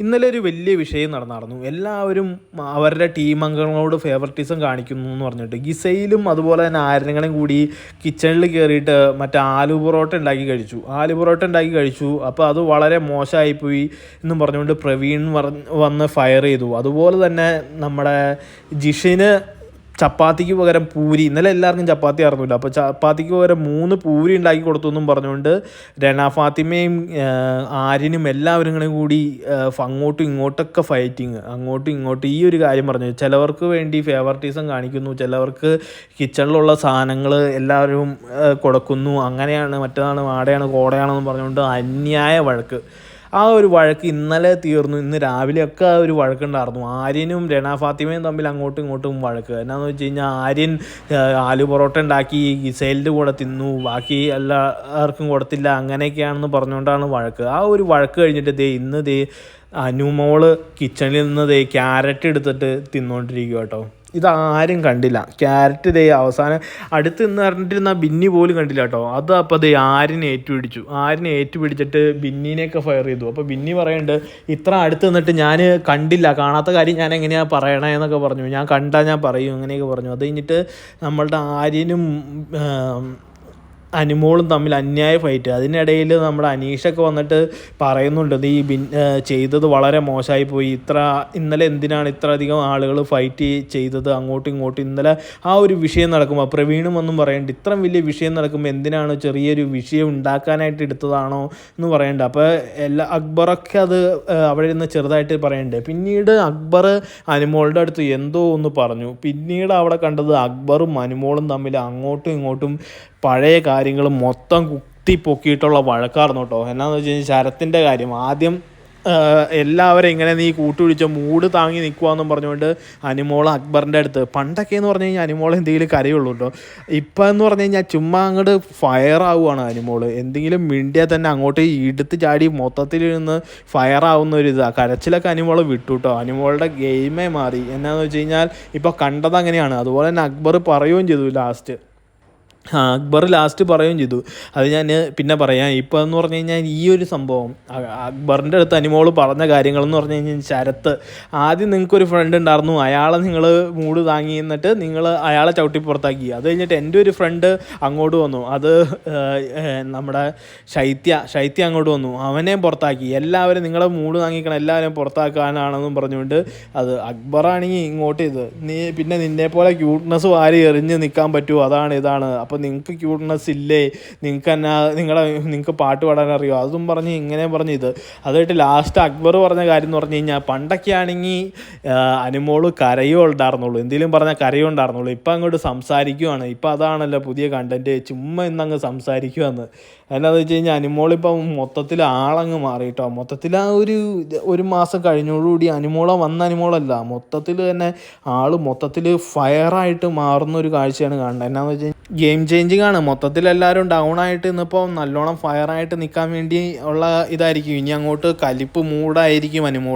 ഇന്നലെ ഒരു വലിയ വിഷയം നടന്നായിരുന്നു. എല്ലാവരും അവരുടെ ടീം അംഗങ്ങളോട് ഫേവറിറ്റിസം കാണിക്കുന്നു എന്ന് പറഞ്ഞിട്ട്. ഗിസയിലും അതുപോലെ തന്നെ ആയിരങ്ങളും കൂടി കിച്ചണിൽ കയറിയിട്ട് മറ്റേ ആലു പൊറോട്ട ഉണ്ടാക്കി കഴിച്ചു. ആലു പൊറോട്ട ഉണ്ടാക്കി കഴിച്ചു. അപ്പോൾ അത് വളരെ മോശമായിപ്പോയി എന്നും പറഞ്ഞുകൊണ്ട് പ്രവീൺ വന്ന് ഫയർ ചെയ്തു. അതുപോലെ തന്നെ നമ്മുടെ ജിഷിന് ചപ്പാത്തിക്ക് പകരം പൂരി. ഇന്നലെ എല്ലാവർക്കും ചപ്പാത്തി അറിഞ്ഞില്ല അപ്പോൾ ചപ്പാത്തിക്ക് പകരം മൂന്ന് പൂരി ഉണ്ടാക്കി കൊടുത്തു എന്നും പറഞ്ഞുകൊണ്ട് രണ ഫാത്തിമയും ആര്യനും എല്ലാവരും കൂടി അങ്ങോട്ടും ഇങ്ങോട്ടൊക്കെ ഫൈറ്റിങ് അങ്ങോട്ടും ഇങ്ങോട്ടും ഈ ഒരു കാര്യം പറഞ്ഞു. ചിലവർക്ക് വേണ്ടി ഫേവറിറ്റിസം കാണിക്കുന്നു. ചിലവർക്ക് കിച്ചണിലുള്ള സാധനങ്ങൾ എല്ലാവരും കൊടുക്കുന്നു. അങ്ങനെയാണ് മറ്റേതാണ് വാടയാണ് കോടയാണെന്ന് പറഞ്ഞുകൊണ്ട് അന്യായ വഴക്ക്. ആ ഒരു വഴക്ക് ഇന്നലെ തീർന്നു. ഇന്ന് രാവിലെയൊക്കെ ആ ഒരു വഴക്കുണ്ടായിരുന്നു ആര്യനും രണ ഫാത്തിമയും തമ്മിൽ അങ്ങോട്ടും ഇങ്ങോട്ടും വഴക്ക്. എന്നാന്ന് വെച്ച് കഴിഞ്ഞാൽ ആര്യൻ ആലു പൊറോട്ട ഉണ്ടാക്കി ഗിസൈലിന്റെ കൂടെ തിന്നു ബാക്കി എല്ലാവർക്കും കൊടുത്തില്ല അങ്ങനെയൊക്കെയാണെന്ന് പറഞ്ഞുകൊണ്ടാണ് വഴക്ക്. ആ ഒരു വഴക്ക് കഴിഞ്ഞിട്ട് ദേ ഇന്ന് ദേ അനുമോൾ കിച്ചണിൽ നിന്ന് ദേ ക്യാരറ്റ് എടുത്തിട്ട് തിന്നുകൊണ്ടിരിക്കുക കേട്ടോ ഇതാരും കണ്ടില്ല. ക്യാരറ്റ് ദേ അവസാനം അടുത്ത് നിന്ന് പറഞ്ഞിട്ടിരുന്ന ബിന്നി പോലും കണ്ടില്ല കേട്ടോ. അത് അപ്പോൾ ദേ ആരിനെ ഏറ്റുപിടിച്ചു. ആരിനെ ഏറ്റുപിടിച്ചിട്ട് ബിന്നിനെയൊക്കെ ഫയർ ചെയ്തു. അപ്പോൾ ബിന്നി പറയുന്നുണ്ട് ഇത്ര അടുത്ത് നിന്നിട്ട് ഞാൻ കണ്ടില്ല. കാണാത്ത കാര്യം ഞാൻ എങ്ങനെയാണ് പറയണേ? എന്നൊക്കെ പറഞ്ഞു. ഞാൻ കണ്ടാൽ ഞാൻ പറയും. അങ്ങനെയൊക്കെ പറഞ്ഞു. അത് കഴിഞ്ഞിട്ട് നമ്മളുടെ ആര്യനും അനുമോളും തമ്മിൽ അന്യായ ഫൈറ്റ് അതിനിടയിൽ നമ്മുടെ അനീഷൊക്കെ വന്നിട്ട് പറയുന്നുണ്ട് നീ ബിൻ ചെയ്തത് വളരെ മോശമായി പോയി. ഇത്ര ഇന്നലെ എന്തിനാണ് ഇത്ര അധികം ആളുകൾ ഫൈറ്റ് ചെയ്തത്? അങ്ങോട്ടും ഇങ്ങോട്ടും ഇന്നലെ ആ ഒരു വിഷയം നടക്കുമ്പോൾ പ്രവീണും ഒന്നും പറയണ്ട ഇത്രയും വലിയ വിഷയം നടക്കുമ്പോൾ എന്തിനാണ് ചെറിയൊരു വിഷയം ഉണ്ടാക്കാനായിട്ട് എടുത്തതാണോ? എന്ന് പറയണ്ട. അപ്പോൾ എല്ലാ അക്ബറൊക്കെ അത് അവിടെ നിന്ന് ചെറുതായിട്ട് പറയണ്ടേ. പിന്നീട് അക്ബർ അനുമോളുടെ അടുത്ത് എന്തോ ഒന്ന് പറഞ്ഞു. പിന്നീട് അവിടെ കണ്ടത് അക്ബറും അനുമോളും തമ്മിൽ അങ്ങോട്ടും ഇങ്ങോട്ടും പഴയ കാര്യങ്ങൾ മൊത്തം കുത്തി പൊക്കിയിട്ടുള്ള വഴക്കാർന്നു കേട്ടോ. എന്നാന്ന് വെച്ച് കഴിഞ്ഞാൽ ശരത്തിന്റെ കാര്യം. ആദ്യം എല്ലാവരും ഇങ്ങനെ നീ കൂട്ടുപിടിച്ച മൂട് താങ്ങി നിൽക്കുവാന്നും പറഞ്ഞുകൊണ്ട് അനിമോൾ അക്ബറിന്റെ അടുത്ത് പണ്ടൊക്കെ എന്ന് പറഞ്ഞു കഴിഞ്ഞാൽ അനിമോൾ എന്തെങ്കിലും കരയുള്ളൂ കേട്ടോ. ഇപ്പം എന്ന് പറഞ്ഞു കഴിഞ്ഞാൽ ചുമ്മാ അങ്ങോട്ട് ഫയർ ആവുകയാണ് അനിമോൾ എന്തെങ്കിലും മിണ്ടിയാൽ തന്നെ അങ്ങോട്ട് എടുത്ത് ചാടി മൊത്തത്തിൽ നിന്ന് ഫയർ ആവുന്ന ഒരു ഇതാണ് കരച്ചിലൊക്കെ അനിമോൾ വിട്ടു കേട്ടോ. അനിമോളുടെ ഗെയിമേ മാറി. എന്നാന്ന് വെച്ച് കഴിഞ്ഞാൽ ഇപ്പോൾ കണ്ടത് അങ്ങനെയാണ് അതുപോലെ തന്നെ അക്ബർ പറയുകയും ചെയ്തു ലാസ്റ്റ്. അക്ബർ ലാസ്റ്റ് പറയുകയും ചെയ്തു. അത് ഞാൻ പിന്നെ പറയാം. ഇപ്പോൾ എന്ന് പറഞ്ഞു കഴിഞ്ഞാൽ ഈ ഒരു സംഭവം അക്ബറിന്റെ അടുത്ത് അനിമോൾ പറഞ്ഞ കാര്യങ്ങളെന്ന് പറഞ്ഞു കഴിഞ്ഞാൽ ശരത്ത് ആദ്യം നിങ്ങൾക്കൊരു ഫ്രണ്ട് ഉണ്ടായിരുന്നു. അയാളെ നിങ്ങൾ മൂട് താങ്ങി എന്നിട്ട് നിങ്ങൾ അയാളെ ചവിട്ടി പുറത്താക്കി. അത് കഴിഞ്ഞിട്ട് എന്റെ ഒരു ഫ്രണ്ട് അങ്ങോട്ട് വന്നു. അത് നമ്മുടെ ശൈത്യ ശൈത്യ അങ്ങോട്ട് വന്നു. അവനെ പുറത്താക്കി. എല്ലാവരും നിങ്ങളെ മൂട് താങ്ങിക്കണം എല്ലാവരും പുറത്താക്കാനാണെന്നും പറഞ്ഞുകൊണ്ട് അത് അക്ബറാണെങ്കിൽ ഇങ്ങോട്ട് ഇത്. നീ പിന്നെ നിന്നെ പോലെ ക്യൂട്ട്നെസ് വാരി എറിഞ്ഞ് നിൽക്കാൻ പറ്റുമോ? അതാണ് ഇതാണ്. അപ്പോൾ നിങ്ങൾക്ക് ക്യൂട്ട്നെസ് ഇല്ലേ? നിങ്ങൾക്ക് എന്നാ നിങ്ങളെ നിങ്ങൾക്ക് പാട്ട് പാടാൻ അറിയോ? അതും പറഞ്ഞ് ഇങ്ങനെ പറഞ്ഞ് ഇത്. അതായിട്ട് ലാസ്റ്റ് അക്ബർ പറഞ്ഞ കാര്യം എന്ന് പറഞ്ഞു കഴിഞ്ഞാൽ പണ്ടൊക്കെ ആണെങ്കിൽ അനുമോൾ കരയോ ഉണ്ടായിരുന്നുള്ളൂ എന്തെങ്കിലും പറഞ്ഞാൽ കരയോ ഉണ്ടായിരുന്നുള്ളൂ ഇപ്പം അങ്ങോട്ട് സംസാരിക്കുവാണ്. ഇപ്പം അതാണല്ലോ പുതിയ കണ്ടന്റ് ചുമ്മാ ഇന്നങ്ങ് സംസാരിക്കുവാന്ന്. എന്നാന്ന് വെച്ച് കഴിഞ്ഞാൽ അനുമോളിപ്പം മൊത്തത്തിൽ ആളങ്ങ് മാറി കേട്ടോ മൊത്തത്തിൽ ആ ഒരു ഒരു മാസം കഴിഞ്ഞോടുകൂടി അനുമോള വന്ന അനുമോളല്ല. മൊത്തത്തിൽ തന്നെ ആൾ മൊത്തത്തിൽ ഫയറായിട്ട് മാറുന്ന ഒരു കാഴ്ചയാണ് കാണുന്നത്. എന്നാന്ന് വെച്ച് കഴിഞ്ഞാൽ ഗെയിം ചേഞ്ചിങ് ആണ്. മൊത്തത്തിൽ എല്ലാവരും ഡൗൺ ആയിട്ട് ഇന്നിപ്പോൾ നല്ലോണം ഫയറായിട്ട് നിൽക്കാൻ വേണ്ടി ഉള്ള ഇതായിരിക്കും. ഇനി അങ്ങോട്ട് കലിപ്പ് മൂടായിരിക്കും അനുമോൾ.